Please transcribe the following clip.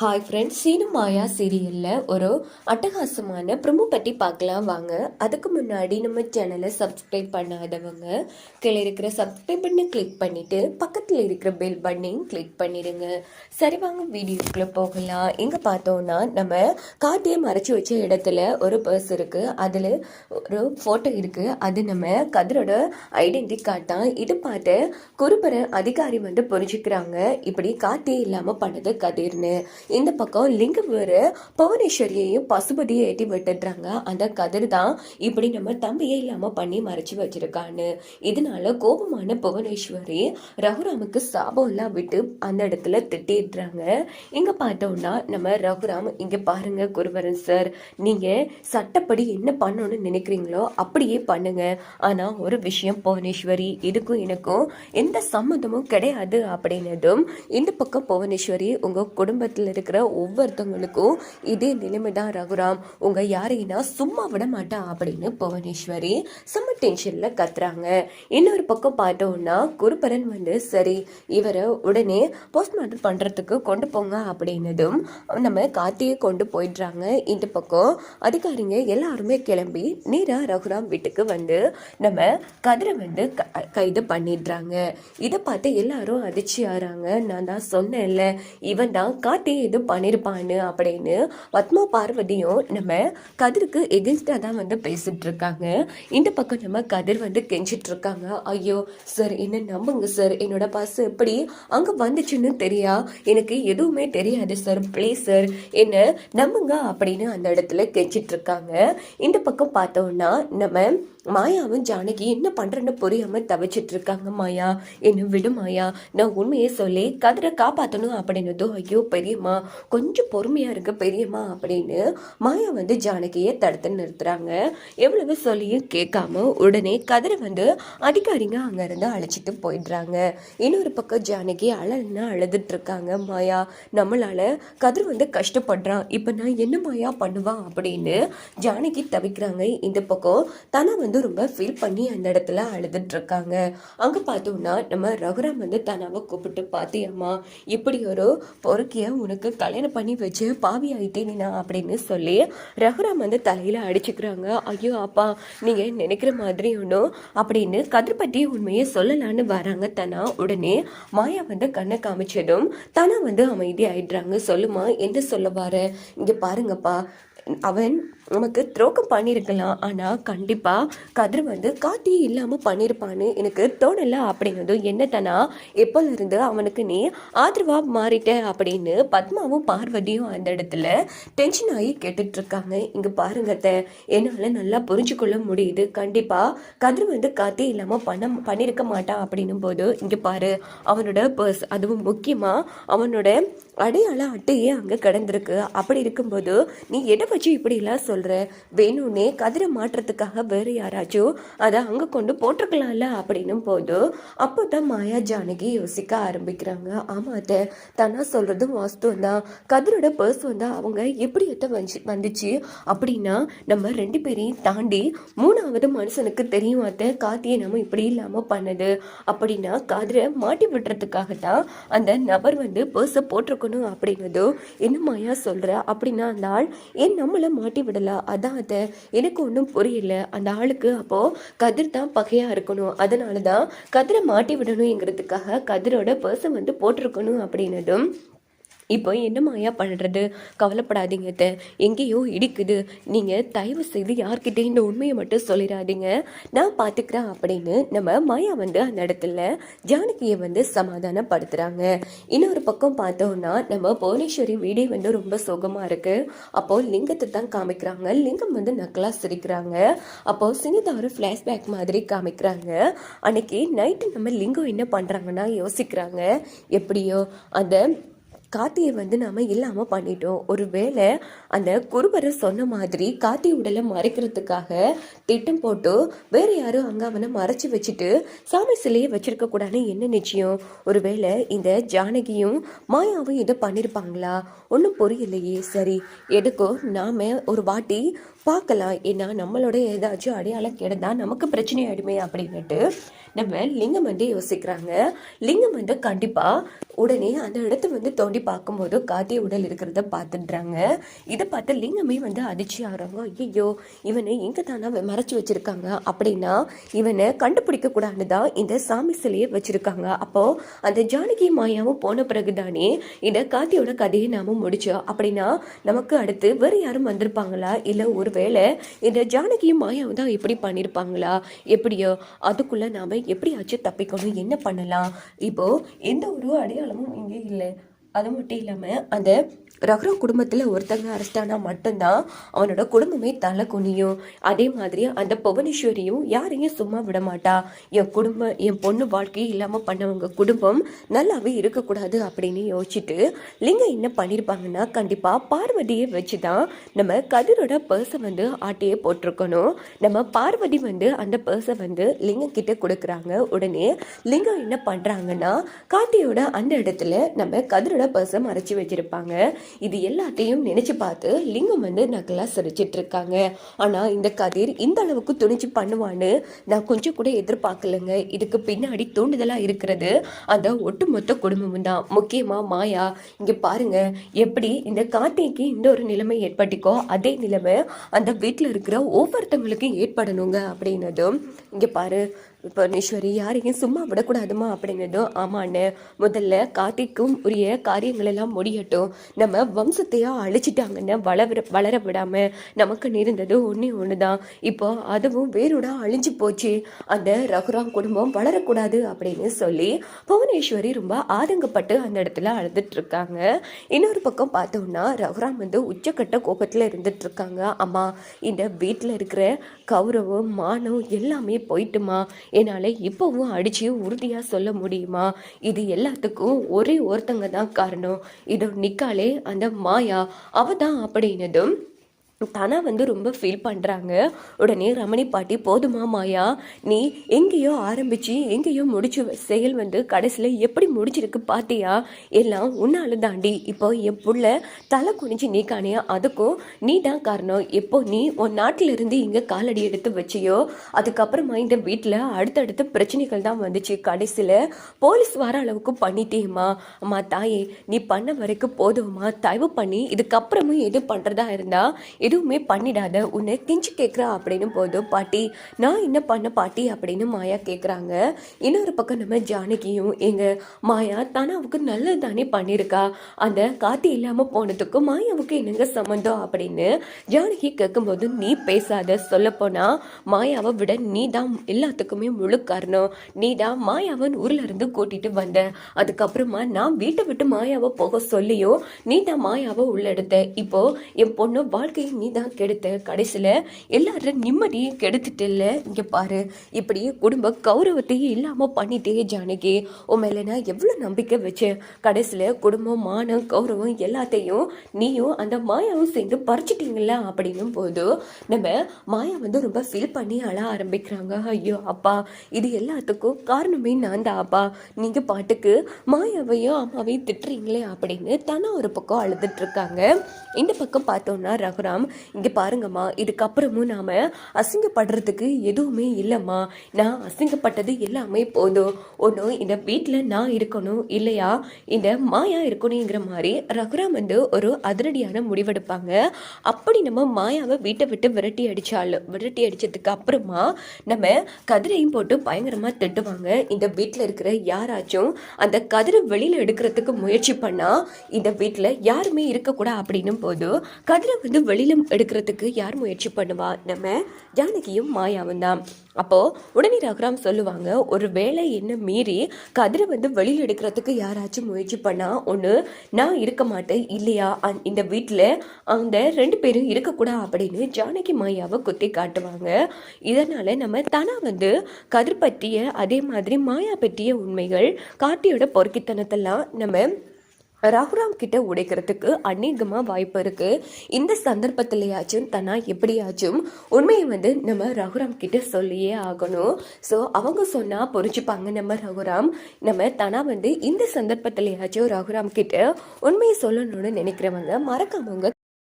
Hi friends Seenu மாயா சீரியலில் ஒரு அட்டகாசமான ப்ரொமோ பற்றி பார்க்கலாம் வாங்க. அதுக்கு முன்னாடி நம்ம சேனலை சப்ஸ்கிரைப் பண்ணாதவங்க கீழே இருக்கிற சப்ஸ்கிரைப் பண்ணி கிளிக் பண்ணிவிட்டு பக்கத்தில் இருக்கிற பெல் பட்டனையும் கிளிக் பண்ணிடுங்க. சரி வாங்க வீடியோக்குள்ளே போகலாம். இங்கே பார்த்தோன்னா நம்ம காட்டியை மறைச்சி வச்ச இடத்துல ஒரு பர்ஸ் இருக்குது அதில் ஒரு ஃபோட்டோ இருக்குது அது நம்ம கதிரோட ஐடென்டி கார்டு தான். இது பார்த்து குருபர அதிகாரி வந்து புரிஞ்சுக்கிறாங்க. இப்படி காட்டியே இல்லாமல் பண்ணது கதிர்னு. இந்த பக்கம் லிங்கவர் பவனேஸ்வரியையும் புவனேஸ்வரியையும் பசுபதியை ஏற்றி விட்டுடுறாங்க. அந்த கதிர் தான் இப்படி நம்ம தம்பியே இல்லாமல் பண்ணி மறைச்சு வச்சிருக்கான்னு. இதனால கோபமான புவனேஸ்வரி ரகுராமுக்கு சாபம் எல்லாம் விட்டு அந்த இடத்துல திட்டிடுறாங்க. இங்கே பார்த்தோம்னா நம்ம ரகுராம் இங்கே பாருங்க குருவரன் சார் நீங்கள் சட்டப்படி என்ன பண்ணணும்னு நினைக்கிறீங்களோ அப்படியே பண்ணுங்க. ஆனால் ஒரு விஷயம் புவனேஸ்வரி இதுக்கும் எனக்கும் எந்த சம்மந்தமும் கிடையாது அப்படின்னதும் இந்த பக்கம் புவனேஸ்வரி உங்கள் குடும்பத்தில் இருக்கிற ஒவ்வொருத்தவங்களுக்கும் இதே நிலைமை தான் ரகுராம். உங்கள் யாரையும் சும்மா விட மாட்டா அப்படின்னு புவனேஸ்வரி செம்ம டென்ஷனில் கத்துறாங்க. இன்னொரு பக்கம் பார்த்தோம்னா குருபரன் வந்து சரி இவரை உடனே போஸ்ட்மார்ட்டம் பண்ணுறதுக்கு கொண்டு போங்க அப்படின்னதும் நம்ம கார்த்தியை கொண்டு போயிடுறாங்க. இந்த பக்கம் அதிகாரிங்க எல்லாருமே கிளம்பி நேராக ரகுராம் வீட்டுக்கு வந்து நம்ம கதிரை வந்து க- கைது பண்ணிடுறாங்க. இதை பார்த்து எல்லாரும் அதிர்ச்சி ஆறாங்க நான் தான் சொன்னேன்ல இவன் தான் கார்த்தியை இது பண்ணியிருப்பான்னு அப்படின்னு பத்மா பார்வதியும் நம்ம கதிருக்கு எகென்ஸ்டாக தான் வந்து பேசிகிட்டு இருக்காங்க இந்த பக்கம் நம்ம கதிர் வந்து கெஞ்சிட்டு இருக்காங்க ஐயோ சார் என்ன நம்புங்க சார் என்னோட பஸ் எப்படி அங்கே வந்துச்சுன்னு தெரியா? எனக்கு எதுவுமே தெரியாது சார் ப்ளீஸ் சார் என்ன நம்புங்க அப்படின்னு அந்த இடத்துல கெஞ்சிட்டு இருக்காங்க இந்த பக்கம் பார்த்தோம்னா நம்ம மாயாவும் ஜானகி என்ன பண்றேன்னு புரியாமல் தவிச்சிட்டு இருக்காங்க மாயா. என்ன விடு மாயா. நான் உண்மையை சொல்லி கதிரை காப்பாற்றணும் அப்படின்னதும் ஐயோ பெரியம்மா. கொஞ்சம் பொறுமையாக இருக்க பெரியம்மா அப்படின்னு மாயா வந்து ஜானகியை தடுத்து நிறுத்துறாங்க. எவ்வளவு சொல்லியும் கேட்காம உடனே கதிரை வந்து அதிகாரிங்க அங்கேருந்து அழைச்சிட்டு போயிடுறாங்க. இன்னொரு பக்கம் ஜானகி அழல்னா அழுதுட்டு இருக்காங்க மாயா. நம்மளால கதிர் வந்து கஷ்டப்படுறான். இப்போ நான் என்ன மாயா பண்ணுவான் அப்படின்னு ஜானகி தவிக்கிறாங்க. இந்த பக்கம் தனா வந்து ரொம்ப ஃபீல் பண்ணி அந்த இடத்துல அழுதுட்டு இருக்காங்க. அங்கே பார்த்தோம்னா நம்ம ரகுராம் வந்து தனாவை கூப்பிட்டு பார்த்தியம்மா இப்படி ஒரு பொறுக்கிய உனக்கு கல்யாணம் பண்ணி வச்சு பாவி ஆயிட்டேனா அப்படின்னு சொல்லி ரகுராம் வந்து தலையில் அடிச்சுக்கிறாங்க. ஐயோ அப்பா நீங்கள் நினைக்கிற மாதிரி ஒன்றும் அப்படின்னு கதிர் பற்றி உண்மையை சொல்லலான்னு வராங்க தனா. உடனே மாயா வந்து கண்ணை காமிச்சதும் தனா வந்து அமைதி ஆயிடுறாங்க சொல்லுமா என்ன சொல்ல வர? இங்கே பாருங்கப்பா அவன் நமக்கு துரோகம் பண்ணியிருக்கலாம் ஆனால் கண்டிப்பாக கதிர் வந்து காட்டி இல்லாமல் பண்ணியிருப்பான்னு எனக்கு தோணலை. அப்படின்னதும் என்னத்தனா எப்போலேருந்து அவனுக்கு நீ ஆதரவாக மாறிட்ட அப்படின்னு பத்மாவும் பார்வதியும் அந்த இடத்துல டென்ஷன் ஆகி கேட்டுட்ருக்காங்க. இங்கே பாருங்கத்த என்னால் நல்லா புரிஞ்சுக்கொள்ள முடியுது. கண்டிப்பாக கதிர் வந்து காத்தி இல்லாமல் பண்ண பண்ணியிருக்க மாட்டான் அப்படின்னும் போது இங்கே பாரு அவனோட பர்ஸ் அதுவும் முக்கியமாக அவனோட அடையாள அட்டையே அங்கே கிடந்திருக்கு. அப்படி இருக்கும்போது நீ எதை வச்சு இப்படிலாம் சொல்கிற வேணும்னே கதிரை மாற்றுறதுக்காக வேறு யாராச்சும் அதை அங்கே கொண்டு போட்டிருக்கலாம்ல அப்படின்னும் போது அப்போ தான் மாயா ஜானகி யோசிக்க ஆரம்பிக்கிறாங்க. ஆமாம் அத்தை தானா சொல்கிறதும் வாஸ்தவம் தான் கதிரோட பர்ஸ் வந்து அவங்க எப்படி எத்த வந்து வந்துச்சு அப்படின்னா நம்ம ரெண்டு பேரையும் தாண்டி மூணாவது மனுஷனுக்கு தெரியும் அத்தை காத்தியை நம்ம இப்படி இல்லாமல் பண்ணது. அப்படின்னா கதிரை மாட்டி விட்டுறதுக்காக தான் அந்த நபர் வந்து பர்ஸை போட்டிருக்கணும். அப்படின்னதோ என்ன மாயா சொல்கிற அப்படின்னா அந்த ஆள் ஏன் நம்மளை மாட்டி விடலாம் அதான் அதை எனக்கு ஒன்றும் புரியல. அந்த ஆளுக்கு அப்போது கதிர் தான் பகையாக இருக்கணும். அதனால தான் கதிரை மாட்டி விடணுங்கிறதுக்காக கதிரோட பர்சன் வந்து போட்டிருக்கணும் அப்படின்னதும் இப்போ என்ன மாயா பண்ணுறது கவலைப்படாதீங்க எங்கேயோ இடிக்குது. நீங்கள் தயவு செய்து யார்கிட்டயும் இந்த உண்மையை மட்டும் சொல்லிடாதீங்க. நான் பார்த்துக்கிறேன் அப்படின்னு நம்ம மாயா வந்து அந்த இடத்துல ஜானகியை வந்து சமாதானப்படுத்துகிறாங்க இன்னொரு பக்கம் பார்த்தோம்னா நம்ம புவனேஸ்வரி வீடே வந்து ரொம்ப சுகமாக இருக்குது அப்போது லிங்கத்தை தான் காமிக்கிறாங்க. லிங்கம் வந்து நக்கலாக சிரிக்கிறாங்க. அப்போது சின்னதாக ஒரு ஃப்ளாஷ்பேக் மாதிரி காமிக்கிறாங்க. அன்னைக்கு நைட்டு நம்ம லிங்கம் என்ன பண்ணுறாங்கன்னா யோசிக்கிறாங்க. எப்படியோ அந்த காத்தியை வந்து நாம இல்லாமல் பண்ணிட்டோம். ஒருவேளை அந்த குருபரை சொன்ன மாதிரி காத்தி உடலை மறைக்கிறதுக்காக திட்டம் போட்டு வேற யாரும் அங்கே அவனை மறைச்சு வச்சுட்டு சாமி சிலையை வச்சிருக்க கூடாதுன்னு என்ன நிச்சயம்? ஒருவேளை இந்த ஜானகியும் மாயாவும் இதை பண்ணியிருப்பாங்களா ஒன்றும் புரியலையே. சரி எதுக்கோ நாம ஒரு வாட்டி பார்க்கலாம். ஏன்னா நம்மளோட ஏதாச்சும் அடையாளம் கிடந்தா நமக்கு பிரச்சனை ஆயிடுமே அப்படின்னுட்டு நம்ம லிங்கம் வந்து யோசிக்கிறாங்க. லிங்கம் வந்து கண்டிப்பாக உடனே அந்த இடத்த வந்து தோண்டி பார்க்கும்போது காத்தி உடல் இருக்கிறத பார்த்துடுறாங்க. இதை பார்த்து லிங்கமே வந்து அதிர்ச்சி ஆகிறாங்க. ஐயோ இவனை எங்கே தானே மறைச்சி வச்சுருக்காங்க? அப்படின்னா இவனை கண்டுபிடிக்க தான் இந்த சாமி சிலையை வச்சுருக்காங்க. அப்போது அந்த ஜானகி மாயாவும் போன பிறகுதானே இந்த காத்தியோட கதையை நாம் முடித்தோம் அப்படின்னா நமக்கு அடுத்து வேறு யாரும் வந்திருப்பாங்களா? இல்லை ஒருவேளை இந்த ஜானகியும் மாயாவும் தான் இப்படி பண்ணியிருப்பாங்களா எப்படியோ அதுக்குள்ளே நாம் எப்படியாச்சும் தப்பிக்கணும். என்ன பண்ணலாம்? இப்போது எந்த ஒரு அடையாளமும் இங்கே இல்லை. அது மட்டும் இல்லாமல் அந்த ரகுரா குடும்பத்தில் ஒருத்தங்க அரெஸ்ட் ஆனால் மட்டும்தான் அவனோட குடும்பமே தலை குனியும். அதே மாதிரி அந்த புவனேஸ்வரியும் யாரையும் சும்மா விட மாட்டா என் குடும்பம் என் பொண்ணு வாழ்க்கையும் இல்லாமல் பண்ணவங்க குடும்பம் நல்லாவே இருக்கக்கூடாது அப்படின்னு யோசிச்சுட்டு லிங்கம் என்ன பண்ணியிருப்பாங்கன்னா கண்டிப்பாக பார்வதியை வச்சு தான் நம்ம கதிரோட பர்ஸை வந்து ஆட்டையே போட்டிருக்கணும். நம்ம பார்வதி வந்து அந்த பர்ஸை வந்து லிங்கம் கிட்ட கொடுக்குறாங்க. உடனே லிங்கம் என்ன பண்ணுறாங்கன்னா காட்டியோட அந்த இடத்துல நம்ம கதிரோட பர்ஸை மறைச்சி வச்சிருப்பாங்க. இது எல்லாத்தையும் நினைச்சு பார்த்து லிங்கம் வந்து நக்கலா சிரிச்சிட்டு இருக்காங்க ஆனா இந்த கதிர் இந்த அளவுக்கு துணிச்சு பண்ணுவான்னு நான் கொஞ்சம் கூட எதிர்பார்க்கலங்க. இதுக்கு பின்னாடி தூண்டுதலா இருக்கிறது அந்த ஒட்டுமொத்த குடும்பமும் தான். முக்கியமா மாயா. இங்க பாருங்க எப்படி இந்த கார்த்திக்கு இந்த ஒரு நிலைமை ஏற்பட்டிக்கோ அதே நிலைமை அந்த வீட்டில் இருக்கிற ஒவ்வொருத்தவங்களுக்கும் ஏற்படணுங்க அப்படின்னதும் இங்க பாரு இப்போ யாரையும் சும்மா விடக்கூடாதுமா அப்படிங்கிறதும் ஆமாண்ணே முதல்ல கார்த்திக்கும் உரிய காரியங்கள் எல்லாம் முடியட்டும். நம்ம வம்சத்தையா அழிச்சிட்டாங்கன்னு வளர வளர விடாம நமக்கு நேர்ந்தது ஒன்றே ஒன்று தான் இப்போ அதுவும் வேரோட அழிஞ்சு போச்சு. அந்த ரகுராம் குடும்பம் வளரக்கூடாது அப்படின்னு சொல்லி புவனேஸ்வரி ரொம்ப ஆதங்கப்பட்டு அந்த இடத்துல அழுதுட்டு இருக்காங்க இன்னொரு பக்கம் பார்த்தோம்னா ரகுராம் வந்து உச்சக்கட்ட கோபத்தில் இருந்துட்டு இருக்காங்க அம்மா இந்த வீட்டில் இருக்கிற கௌரவம் மானம் எல்லாமே போயிட்டுமா? என்னால் இப்போவும் அடித்து உறுதியாக சொல்ல முடியுமா? இது எல்லாத்துக்கும் ஒரே ஒருத்தங்க தான் காரணம். இதோ நிக்காலே அந்த மாயா. அவ தான் அப்படின்னதும் தனா வந்து ரொம்ப ஃபீல் பண்ணுறாங்க உடனே ரமணி பாட்டி போதுமா மாயா நீ எங்கேயோ ஆரம்பித்து எங்கேயோ முடிச்ச செயல் வந்து கடைசியில் எப்படி முடிச்சிருக்கு பார்த்தியா எல்லாம் உன்னால தாண்டி. இப்போ என் புள்ள தலை குனிஞ்சு நீ காணியா அதுக்கும் நீ தான் காரணம். எப்போ நீ உன் நாட்டிலிருந்து இங்கே காலடி எடுத்து வச்சியோ? அதுக்கப்புறமா இந்த வீட்டில் அடுத்தடுத்த பிரச்சனைகள் தான் வந்துச்சு. கடைசியில் போலீஸ் வர அளவுக்கு பண்ணிட்டேம்மா. அம்மா தாயே நீ பண்ண வரைக்கும் போதும்மா. தயவு பண்ணி இதுக்கப்புறமும் எது பண்ணுறதா இருந்தால் எதுவுமே பண்ணிடாத உன்னை கெஞ்சி கேட்குறா அப்படின்னு போதும் பாட்டி நான் என்ன பண்ண பாட்டி அப்படின்னு மாயா கேட்குறாங்க இன்னொரு பக்கம் நம்ம ஜானகியும் எங்கள் மாயா தானாவுக்கு நல்லது தானே பண்ணியிருக்கா அந்த காத்தி இல்லாமல் போனதுக்கும் மாயாவுக்கு என்னங்க சம்மந்தம் அப்படின்னு ஜானகி கேட்கும்போது நீ பேசாத சொல்லப்போனால் மாயாவை விட நீ தான் எல்லாத்துக்குமே முழு காரணம். நீ தான் மாயாவன் ஊர்லேருந்து கூட்டிகிட்டு வந்த. அதுக்கப்புறமா நான் வீட்டை விட்டு மாயாவை போக சொல்லியும் நீ தான் மாயாவை உள்ளெடுத்த. இப்போது என் பொண்ணு வாழ்க்கையை நீ தான் கெடுத்த கடைசியில் எல்லாரும் நிம்மதியும் கெடுத்துட்டு இல்லை இங்கே பாரு இப்படி குடும்ப கௌரவத்தையும் இல்லாமல் பண்ணிட்டே ஜானகி. உன் மேலே நான் எவ்வளோ நம்பிக்கை வச்சேன். கடைசியில் குடும்பம் மானம் கௌரவம் எல்லாத்தையும் நீயும் அந்த மாயாவும் சேர்ந்து பறிச்சிட்டிங்களா அப்படின்னும் போது நம்ம மாயா வந்து ரொம்ப ஃபீல் பண்ணி அழ ஆரம்பிக்கிறாங்க. ஐயோ அப்பா இது எல்லாத்துக்கும் காரணமே நான் தான் அப்பா. நீங்கள் பாட்டுக்கு மாயாவையும் அம்மாவையும் திட்டுறீங்களே அப்படின்னு தானே ஒரு பக்கம் அழுதுட்டு இருக்காங்க. இந்த பக்கம் பார்த்தோம்னா ரகுராம் இங்கே பாருங்கம்மா இதுக்கப்புறமும் நாம் அசிங்கப்படுறதுக்கு எதுவுமே இல்லைம்மா. நான் அசிங்கப்பட்டது எல்லாமே போதும். ஒன்றும் இந்த வீட்டில் நான் இருக்கணும் இல்லையா? இந்த மாயா இருக்கணுங்கிற மாதிரி ரகுராம் வந்து ஒரு அதிரடியான முடிவெடுப்பாங்க. அப்படி நம்ம மாயாவை வீட்டை விட்டு விரட்டி அடித்தாலும் விரட்டி அடித்ததுக்கு அப்புறமா நம்ம கதிரையும் போட்டு பயங்கரமாக திட்டுவாங்க. இந்த வீட்டில் இருக்கிற யாராச்சும் அந்த கதிரை வெளியில் எடுக்கிறதுக்கு முயற்சி பண்ணால் இந்த வீட்டில் யாருமே இருக்கக்கூடாது அப்படின்னும் போது கதிரை வந்து வெளியில் எடுக்கிறதுக்கு யார் முயற்சி பண்ணுவா? நம்ம ஜானகியும் மாயாவும் தான். அப்போது உடனே ரகுராம் சொல்லுவாங்க ஒரு வேலை என்ன மீறி கதிரை வந்து வெளியில் எடுக்கிறதுக்கு யாராச்சும் முயற்சி பண்ணால் ஒன்று நான் இருக்க மாட்டேன் இல்லையா? அந் இந்த வீட்டில் அந்த ரெண்டு பேரும் இருக்கக்கூடாது அப்படின்னு ஜானகி மாயாவை குத்தி காட்டுவாங்க. இதனால் நம்ம தானா வந்து கதிர் பற்றிய அதே மாதிரி மாயா பற்றிய உண்மைகள் காட்டியோட பொறுக்கித்தனத்தெல்லாம் நம்ம ரகுராம் கிட்ட உடைக்கிறதுக்கு அநேகமாக வாய்ப்பு இருக்குது இந்த சந்தர்ப்பத்திலேயாச்சும் தனா எப்படியாச்சும் உண்மையை வந்து நம்ம ரகுராம் கிட்ட சொல்லியே ஆகணும். ஸோ அவங்க சொன்னால் புரிஞ்சுப்பாங்க நம்ம ரகுராம். நம்ம தனா வந்து இந்த சந்தர்ப்பத்திலேயாச்சும் ரகுராம் கிட்ட உண்மையை சொல்லணும்னு நினைக்கிறவங்க மறக்காமங்க